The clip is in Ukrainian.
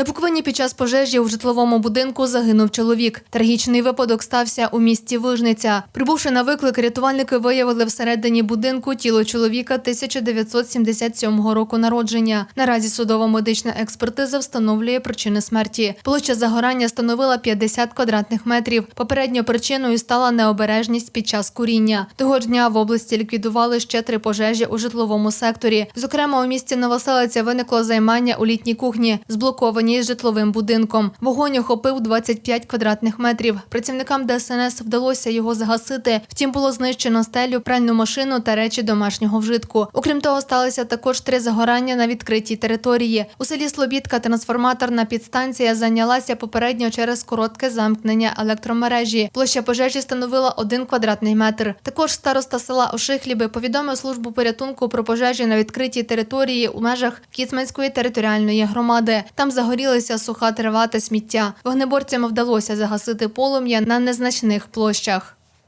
На Буковині під час пожежі у житловому будинку загинув чоловік. Трагічний випадок стався у місті Вижниця. Прибувши на виклик, рятувальники виявили всередині будинку тіло чоловіка 1977 року народження. Наразі судово-медична експертиза встановлює причини смерті. Площа загорання становила 50 квадратних метрів. Попередньо причиною стала необережність під час куріння. Того ж дня в області ліквідували ще три пожежі у житловому секторі. Зокрема, у місті Новоселиця виникло займання у літній кухні, зблокованій з житловим будинком. Вогонь охопив 25 квадратних метрів. Працівникам ДСНС вдалося його загасити. Втім, було знищено стелю, пральну машину та речі домашнього вжитку. Окрім того, сталося також три загорання на відкритій території. У селі Слобідка трансформаторна підстанція зайнялася попередньо через коротке замкнення електромережі. Площа пожежі становила один квадратний метр. Також староста села Ошихліби повідомив службу порятунку про пожежі на відкритій території у межах Кіцманської територіальної громади. Там загорілися суха трава та сміття. Вогнеборцям вдалося загасити полум'я на незначних площах.